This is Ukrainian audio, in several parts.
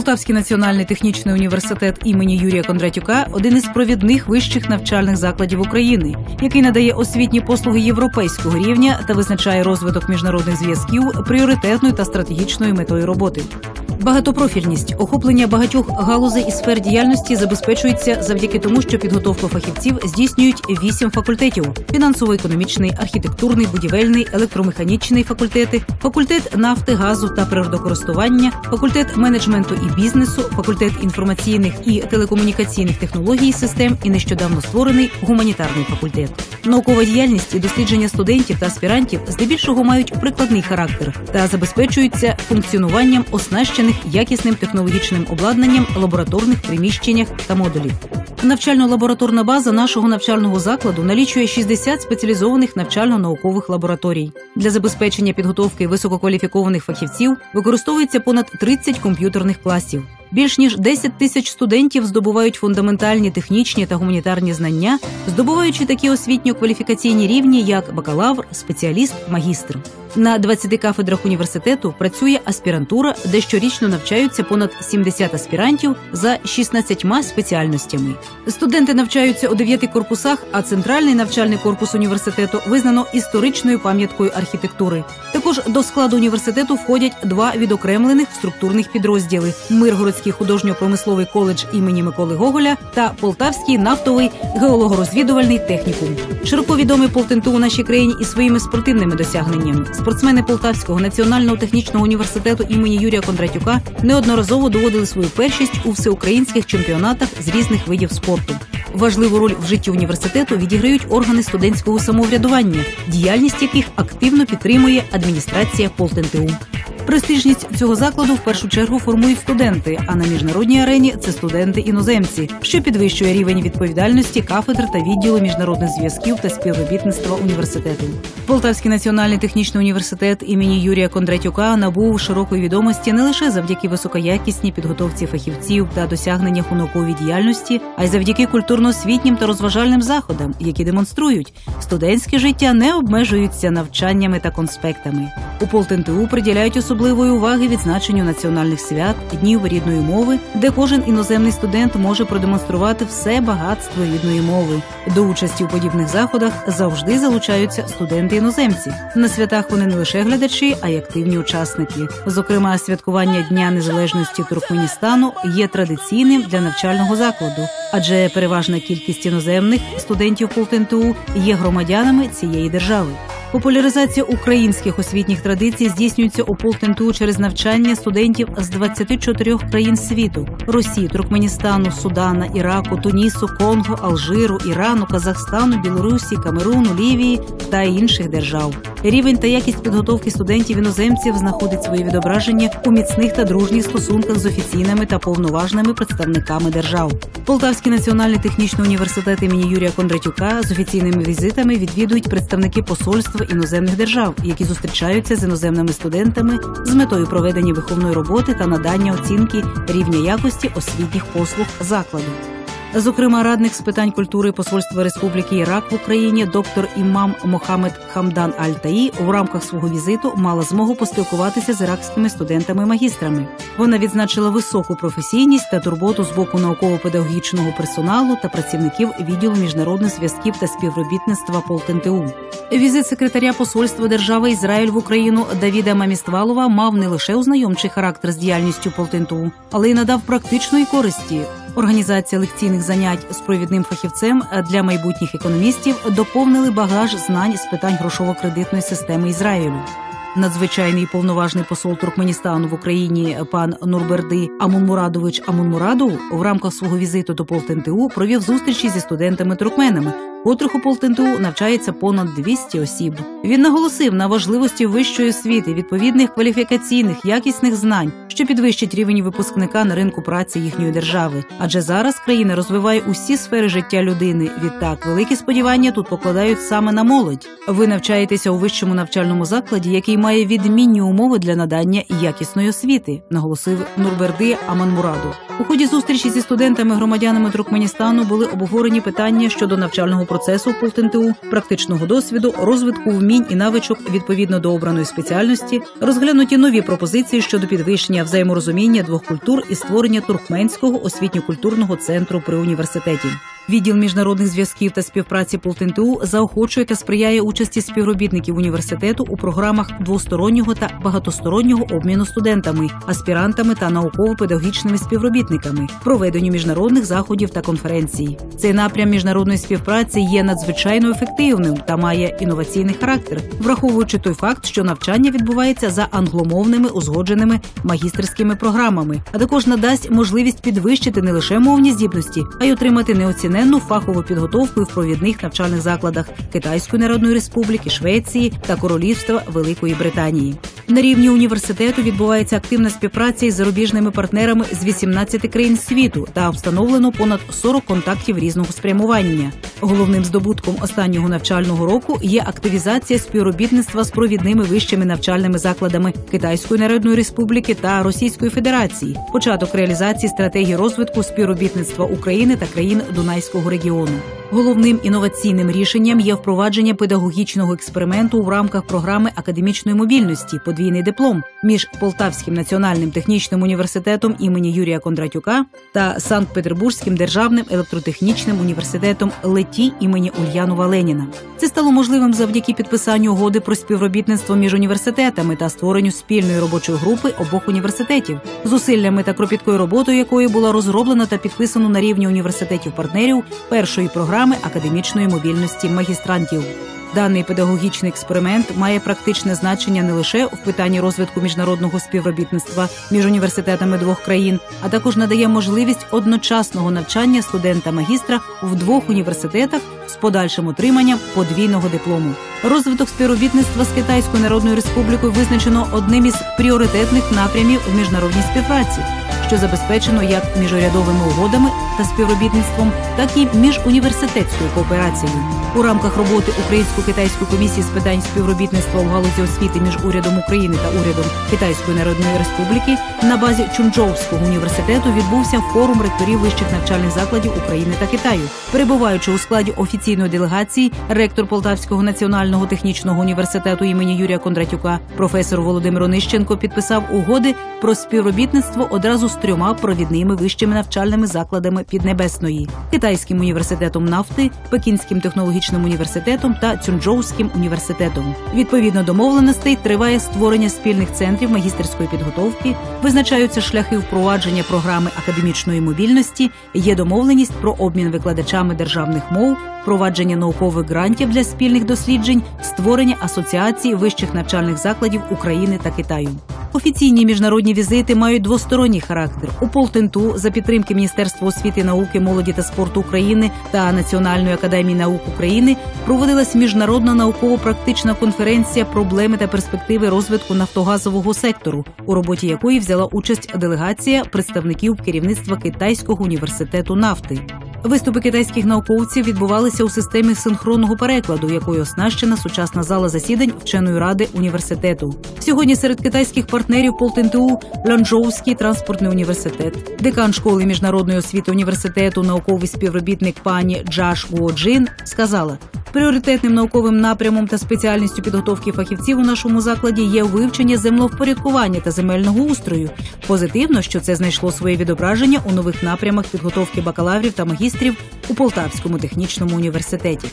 Полтавський національний технічний університет імені Юрія Кондратюка один із провідних вищих навчальних закладів України, який надає освітні послуги європейського рівня та визначає розвиток міжнародних зв'язків пріоритетною та стратегічною метою роботи. Багатопрофільність охоплення багатьох галузей і сфер діяльності забезпечується завдяки тому, що підготовку фахівців здійснюють вісім факультетів: фінансово-економічний, архітектурний, будівельний, електромеханічний факультети, факультет нафти, газу та природокористування, факультет менеджменту і бізнесу, факультет інформаційних і телекомунікаційних технологій систем і нещодавно створений гуманітарний факультет. Наукова діяльність і дослідження студентів та аспірантів здебільшого мають прикладний характер та забезпечуються функціонуванням оснащених якісним технологічним обладнанням лабораторних приміщеннях та модулів. Навчально-лабораторна база нашого навчального закладу налічує 60 спеціалізованих навчально-наукових лабораторій. Для забезпечення підготовки висококваліфікованих фахівців використовується понад 30 комп'ютерних класів. Більш ніж 10 тисяч студентів здобувають фундаментальні технічні та гуманітарні знання, здобуваючи такі освітньо-кваліфікаційні рівні, як бакалавр, спеціаліст, магістр. На 20 кафедрах університету працює аспірантура, де щорічно навчаються понад 70 аспірантів за 16 спеціальностями. Студенти навчаються у 9 корпусах, а центральний навчальний корпус університету визнано історичною пам'яткою архітектури. Також до складу університету входять два відокремлених структурних підрозділи: Миргородський художньо-промисловий коледж імені Миколи Гоголя та Полтавський нафтовий геологорозвідувальний технікум. Широко відомий Полтенту у нашій країні і своїми спортивними досягненнями. Спортсмени Полтавського національного технічного університету імені Юрія Кондратюка неодноразово доводили свою першість у всеукраїнських чемпіонатах з різних видів спорту. Важливу роль в житті університету відіграють органи студентського самоврядування, діяльність яких активно підтримує адміністрація Полтенту. Престижність цього закладу в першу чергу формують студенти, а на міжнародній арені це студенти-іноземці, що підвищує рівень відповідальності кафедр та відділу міжнародних зв'язків та співробітництва університету. Полтавський національний технічний університет імені Юрія Кондратюка набув широкої відомості не лише завдяки високоякісній підготовці фахівців та досягненнях у науковій діяльності, а й завдяки культурно-освітнім та розважальним заходам, які демонструють, студентське життя не обмежуються навчаннями та конспектами. У Полтенту приділяють особливої уваги відзначенню національних свят, днів рідної мови, де кожен іноземний студент може продемонструвати все багатство рідної мови. До участі у подібних заходах завжди залучаються студенти-іноземці. На святах вони не лише глядачі, а й активні учасники. Зокрема, святкування Дня Незалежності Туркменістану є традиційним для навчального закладу, адже переважна кількість іноземних студентів Полтенту є громадянами цієї держави. Популяризація українських освітніх традицій здійснюється у Полтенту через навчання студентів з 24 країн світу: Росії, Туркменістану, Судана, Іраку, Тунісу, Конго, Алжиру, Ірану, Казахстану, Білорусі, Камеруну, Лівії та інших держав. Рівень та якість підготовки студентів іноземців знаходить своє відображення у міцних та дружніх стосунках з офіційними та повноважними представниками держав. Полтавський національний технічний університет імені Юрія Кондратюка з офіційними візитами відвідують представники посольства іноземних держав, які зустрічаються з іноземними студентами з метою проведення виховної роботи та надання оцінки рівня якості освітніх послуг закладу. Зокрема, радник з питань культури Посольства Республіки Ірак в Україні, доктор імам Мохамед Хамдан Аль-Таї у рамках свого візиту мала змогу поспілкуватися з іракськими студентами-магістрами. Вона відзначила високу професійність та турботу з боку науково-педагогічного персоналу та працівників відділу міжнародних зв'язків та співробітництва Полтенту. Візит секретаря посольства держави Ізраїль в Україну Давіда Маміствалова мав не лише ознайомчий характер з діяльністю Полтенту, але й надав практичної користі. Організація лекційних занять з провідним фахівцем для майбутніх економістів доповнили багаж знань з питань грошово-кредитної системи Ізраїлю. Надзвичайний повноважний посол Туркменістану в Україні пан Нурберди Амунмурадович Амунмурадов в рамках свого візиту до Полтенту провів зустрічі зі студентами-туркменами, котрих Полтенту навчається понад 200 осіб. Він наголосив на важливості вищої освіти, відповідних кваліфікаційних якісних знань, що підвищить рівень випускника на ринку праці їхньої держави. Адже зараз країна розвиває усі сфери життя людини. Відтак, великі сподівання тут покладають саме на молодь. Ви навчаєтеся у вищому навчальному закладі, який має відмінні умови для надання якісної освіти, наголосив Нурберди Аманмураду. У ході зустрічі зі студентами-громадянами Туркменістану були обговорені питання щодо навчального процесу ПолтНТУ, практичного досвіду, розвитку вмінь і навичок відповідно до обраної спеціальності, розглянуті нові пропозиції щодо підвищення взаєморозуміння двох культур і створення туркменського освітньо-культурного центру при університеті. Відділ міжнародних зв'язків та співпраці ПолтНТУ заохочує та сприяє участі співробітників університету у програмах двостороннього та багатостороннього обміну студентами, аспірантами та науково-педагогічними співробітниками, проведенню міжнародних заходів та конференцій. Цей напрям міжнародної співпраці є надзвичайно ефективним та має інноваційний характер, враховуючи той факт, що навчання відбувається за англомовними узгодженими магістерськими програмами, а також надасть можливість підвищити не лише мовні здібності, а й отримати неоціненні неоціненну фахову підготовку в провідних навчальних закладах Китайської Народної Республіки, Швеції та Королівства Великої Британії. На рівні університету відбувається активна співпраця із зарубіжними партнерами з 18 країн світу та встановлено понад 40 контактів різного спрямування. Головним здобутком останнього навчального року є активізація співробітництва з провідними вищими навчальними закладами Китайської Народної Республіки та Російської Федерації, початок реалізації стратегії розвитку співробітництва України та країн Дунайського регіону. Головним інноваційним рішенням є впровадження педагогічного експерименту в рамках програми академічної мобільності подвійний диплом між Полтавським національним технічним університетом імені Юрія Кондратюка та Санкт-Петербурзьким державним електротехнічним університетом Леті імені Ульянова Леніна. Це стало можливим завдяки підписанню угоди про співробітництво між університетами та створенню спільної робочої групи обох університетів, зусиллями та кропіткою роботою якої була розроблена та підписано на рівні університетів партнерів першої програми академічної мобільності магістрантів. Даний педагогічний експеримент має практичне значення не лише в питанні розвитку міжнародного співробітництва між університетами двох країн, а також надає можливість одночасного навчання студента-магістра в двох університетах з подальшим отриманням подвійного диплому. Розвиток співробітництва з Китайською Народною Республікою визначено одним із пріоритетних напрямів в міжнародній співпраці що забезпечено як міжурядовими угодами та співробітництвом, так і міжуніверситетською кооперацією. У рамках роботи Українсько-китайської комісії з питань співробітництва у галузі освіти між урядом України та урядом Китайської Народної Республіки на базі Чунчжоуського університету відбувся форум ректорів вищих навчальних закладів України та Китаю. Перебуваючи у складі офіційної делегації, ректор Полтавського національного технічного університету імені Юрія Кондратюка, професор Володимир Онищенко підписав угоди про співробітництво одразу з трьома провідними вищими навчальними закладами Піднебесної китайським університетом нафти, Пекінським технологічним університетом та Цюнджоуським університетом. Відповідно домовленостей триває створення спільних центрів магістерської підготовки, визначаються шляхи впровадження програми академічної мобільності, є домовленість про обмін викладачами державних мов, впровадження наукових грантів для спільних досліджень, створення асоціації вищих навчальних закладів України та Китаю. Офіційні міжнародні візити мають двосторонній характер. У Полтенту за підтримки Міністерства освіти, науки, молоді та спорту України та Національної академії наук України проводилась міжнародна науково-практична конференція Проблеми та перспективи розвитку нафтогазового сектору, у роботі якої взяла участь делегація представників керівництва Китайського університету нафти. Виступи китайських науковців відбувалися у системі синхронного перекладу, якою оснащена сучасна зала засідань вченої ради університету. Сьогодні серед китайських партнерів ПолтНТУ Ланчжоуський транспортний університет, декан школи міжнародної освіти університету, науковий співробітник пані Джаш Гуоджин сказала. Пріоритетним науковим напрямом та спеціальністю підготовки фахівців у нашому закладі є вивчення землевпорядкування та земельного устрою. Позитивно, що це знайшло своє відображення у нових напрямах підготовки бакалаврів та магістрів у Полтавському технічному університеті.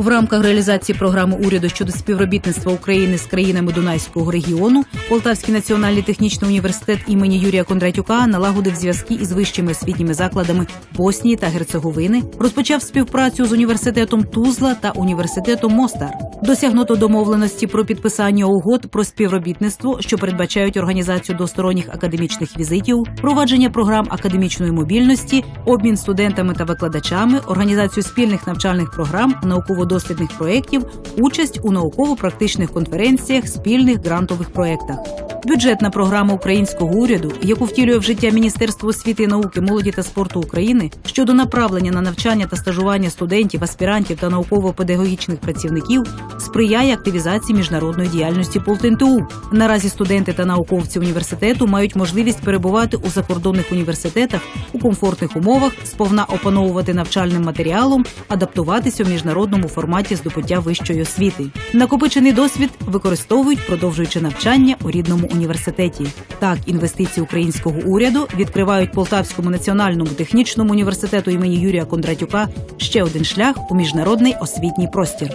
В рамках реалізації програми уряду щодо співробітництва України з країнами Дунайського регіону Полтавський національний технічний університет імені Юрія Кондратюка налагодив зв'язки із вищими освітніми закладами Боснії та Герцеговини, розпочав співпрацю з університетом Тузла та університетом Мостар. Досягнуто домовленості про підписання угод про співробітництво, що передбачають організацію двосторонніх академічних візитів, провадження програм академічної мобільності, обмін студентами та викладачами, організацію спільних навчальних програм, науково науково-дослідних проєктів, участь у науково-практичних конференціях, спільних грантових проєктах. Бюджетна програма українського уряду, яку втілює в життя Міністерство освіти науки, молоді та спорту України щодо направлення на навчання та стажування студентів, аспірантів та науково-педагогічних працівників, сприяє активізації міжнародної діяльності ПолтНТУ. Наразі студенти та науковці університету мають можливість перебувати у закордонних університетах у комфортних умовах, сповна опановувати навчальним матеріалом, адаптуватися у міжнародному форматі здобуття вищої освіти. Накопичений досвід використовують, продовжуючи навчання у рідному університеті. Так, інвестиції українського уряду відкривають Полтавському національному технічному університету імені Юрія Кондратюка ще один шлях у міжнародний освітній простір.